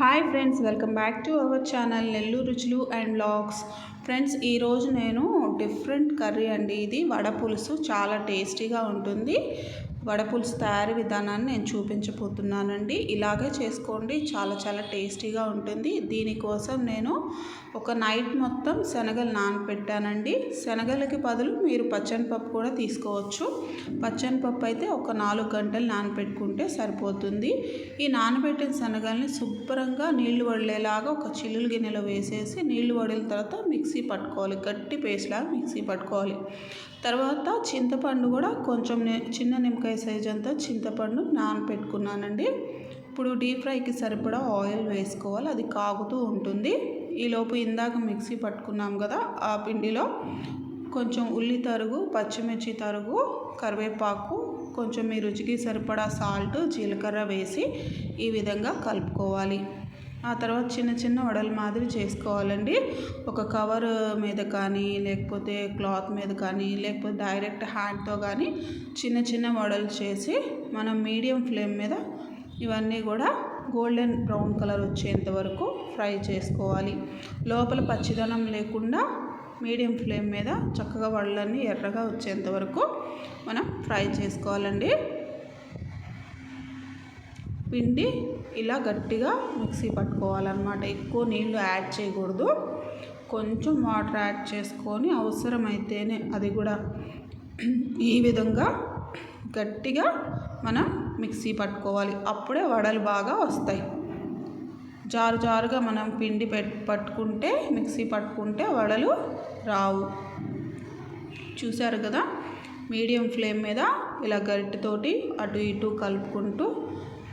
Hi friends welcome back to our channel Nellore రుచులు and blogs friends ఈరోజు నేను different curry అండి. ఇది వడ పులుసు. చాలా టేస్టీగా ఉంటుంది. వడపులుసు తయారీ విధానాన్ని నేను చూపించబోతున్నానండి. ఇలాగే చేసుకోండి. చాలా చాలా టేస్టీగా ఉంటుంది. దీనికోసం నేను ఒక నైట్ మొత్తం శనగలు నానపెట్టానండి. శనగలకి బదులు మీరు పచ్చనిపప్పు కూడా తీసుకోవచ్చు. పచ్చనిపప్పు అయితే ఒక నాలుగు గంటలు నానపెట్టుకుంటే సరిపోతుంది. ఈ నానబెట్టిన శనగల్ని శుభ్రంగా నీళ్ళు వడిలేలాగా ఒక చిల్లులు గిన్నెలో వేసేసి నీళ్ళు వడిన తర్వాత మిక్సీ పట్టుకోవాలి. గట్టి పేస్ట్లాగా మిక్సీ పట్టుకోవాలి. తర్వాత చింతపండు కూడా కొంచెం చిన్న నిమ్మకాయ సైజ్ అంతా చింతపండు నానపెట్టుకున్నానండి. ఇప్పుడు డీప్ ఫ్రైకి సరిపడా ఆయిల్ వేసుకోవాలి. అది కాగుతూ ఉంటుంది. ఈలోపు ఇందాక మిక్సీ పట్టుకున్నాం కదా ఆ పిండిలో కొంచెం ఉల్లి తరుగు పచ్చిమిర్చి తరుగు కరివేపాకు కొంచెం మీ రుచికి సరిపడా సాల్ట్ జీలకర్ర వేసి ఈ విధంగా కలుపుకోవాలి. ఆ తర్వాత చిన్న చిన్న వడల మాదిరి చేసుకోవాలండి. ఒక కవర్ మీద కానీ లేకపోతే క్లాత్ మీద కానీ లేకపోతే డైరెక్ట్ హ్యాండ్తో కానీ చిన్న చిన్న వడలు చేసి మనం మీడియం ఫ్లేమ్ మీద ఇవన్నీ కూడా గోల్డెన్ బ్రౌన్ కలర్ వచ్చేంత వరకు ఫ్రై చేసుకోవాలి. లోపల పచ్చిదనం లేకుండా మీడియం ఫ్లేమ్ మీద చక్కగా వడలన్నీ ఎర్రగా వచ్చేంత వరకు మనం ఫ్రై చేసుకోవాలండి. పిండి ఇలా గట్టిగా మిక్సీ పట్టుకోవాలన్నమాట. ఎక్కువ నీళ్ళు యాడ్ చేయకూడదు. కొంచెం వాటర్ యాడ్ చేసుకొని అవసరమైతేనే అది కూడా ఈ విధంగా గట్టిగా మనం మిక్సీ పట్టుకోవాలి. అప్పుడే వడలు బాగా వస్తాయి. జారు జారుగా మనం పిండి పెట్ పట్టుకుంటే మిక్సీ పట్టుకుంటే వడలు రావు. చూశారు కదా? మీడియం ఫ్లేమ్ మీద ఇలా గరిటెతోటి అటు ఇటు కలుపుకుంటూ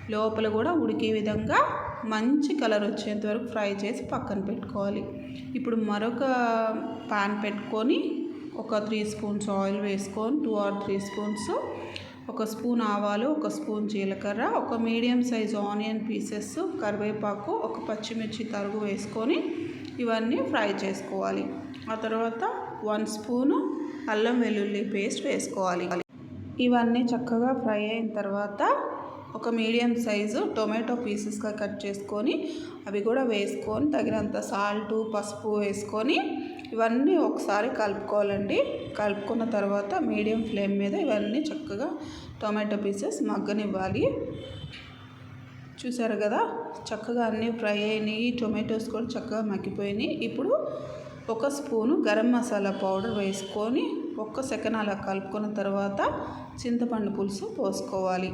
లోపల కూడా ఉడికే విధంగా మంచి కలర్ వచ్చేంత వరకు ఫ్రై చేసి పక్కన పెట్టుకోవాలి. ఇప్పుడు మరొక పాన్ పెట్టుకొని ఒక త్రీ స్పూన్స్ ఆయిల్ వేసుకొని టూ ఆర్ త్రీ స్పూన్స్ ఒక స్పూన్ ఆవాలు ఒక స్పూన్ జీలకర్ర ఒక మీడియం సైజ్ ఆనియన్ పీసెస్ కరివేపాకు ఒక పచ్చిమిర్చి తరుగు వేసుకొని ఇవన్నీ ఫ్రై చేసుకోవాలి. ఆ తర్వాత వన్ స్పూను అల్లం వెల్లుల్లి పేస్ట్ వేసుకోవాలి. ఇవన్నీ చక్కగా ఫ్రై అయిన తర్వాత ఒక మీడియం సైజు టొమాటో పీసెస్గా కట్ చేసుకొని అవి కూడా వేసుకొని తగినంత సాల్టు పసుపు వేసుకొని ఇవన్నీ ఒకసారి కలుపుకోవాలండి. కలుపుకున్న తర్వాత మీడియం ఫ్లేమ్ మీద ఇవన్నీ చక్కగా టొమాటో పీసెస్ మగ్గనివ్వాలి. చూసారు కదా? చక్కగా అన్నీ ఫ్రై అయినాయి. టొమాటోస్ కూడా చక్కగా మగ్గిపోయినాయి. ఇప్పుడు ఒక స్పూను గరం మసాలా పౌడర్ వేసుకొని ఒక్క సెకండ్ అలా కలుపుకున్న తర్వాత చింతపండు పులుసు పోసుకోవాలి.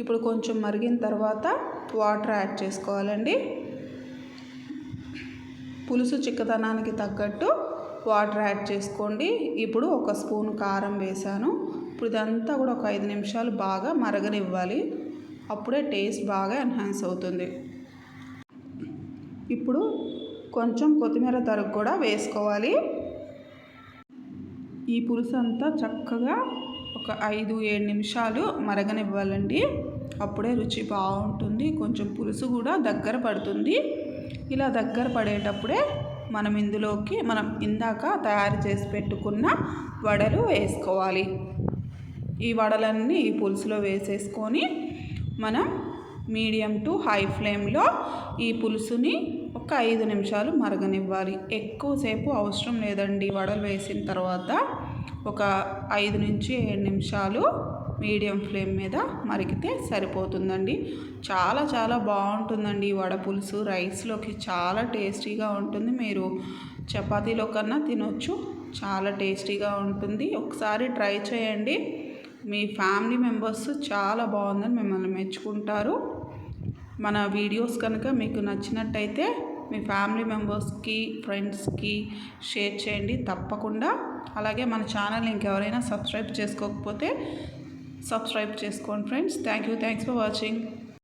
ఇప్పుడు కొంచెం మరిగిన తర్వాత వాటర్ యాడ్ చేసుకోవాలండి. పులుసు చిక్కదనానికి తగ్గట్టు వాటర్ యాడ్ చేసుకోండి. ఇప్పుడు ఒక స్పూన్ కారం వేసాను ఇప్పుడు ఇదంతా కూడా ఒక ఐదు నిమిషాలు బాగా మరగనివ్వాలి. అప్పుడే టేస్ట్ బాగా ఎన్హాన్స్ అవుతుంది. ఇప్పుడు కొంచెం కొత్తిమీర తరుగు కూడా వేసుకోవాలి. ఈ పులుసు అంతా చక్కగా ఒక ఐదు ఏడు నిమిషాలు మరగనివ్వాలండి. అప్పుడే రుచి బాగుంటుంది. కొంచెం పులుసు కూడా దగ్గర పడుతుంది. ఇలా దగ్గర పడేటప్పుడే మనం ఇందులోకి మనం ఇందాక తయారు చేసి పెట్టుకున్న వడలు వేసుకోవాలి. ఈ వడలన్నీ ఈ పులుసులో వేసేసుకొని మనం మీడియం టు హై ఫ్లేమ్లో ఈ పులుసుని ఒక ఐదు నిమిషాలు మరగనివ్వాలి. ఎక్కువసేపు అవసరం లేదండి వడలు వేసిన తర్వాత. ఒక ఐదు నుంచి ఏడు నిమిషాలు మీడియం ఫ్లేమ్ మీద మరిగితే సరిపోతుందండి. చాలా చాలా బాగుంటుందండి ఈ వడపులుసు రైస్లోకి చాలా టేస్టీగా ఉంటుంది. మీరు చపాతీలో కన్నా తినొచ్చు. చాలా టేస్టీగా ఉంటుంది. ఒకసారి ట్రై చేయండి. మీ ఫ్యామిలీ మెంబర్స్ చాలా బాగుందని మిమ్మల్ని మెచ్చుకుంటారు. మన వీడియోస్ కనుక మీకు నచ్చినట్టయితే మీ ఫ్యామిలీ మెంబర్స్కి ఫ్రెండ్స్కి షేర్ చేయండి. తప్పకుండా. అలాగే మన ఛానల్ ఇంకెవరైనా సబ్స్క్రైబ్ చేసుకోకపోతే సబ్స్క్రైబ్ చేసుకోండి friends. Thank you thanks for watching.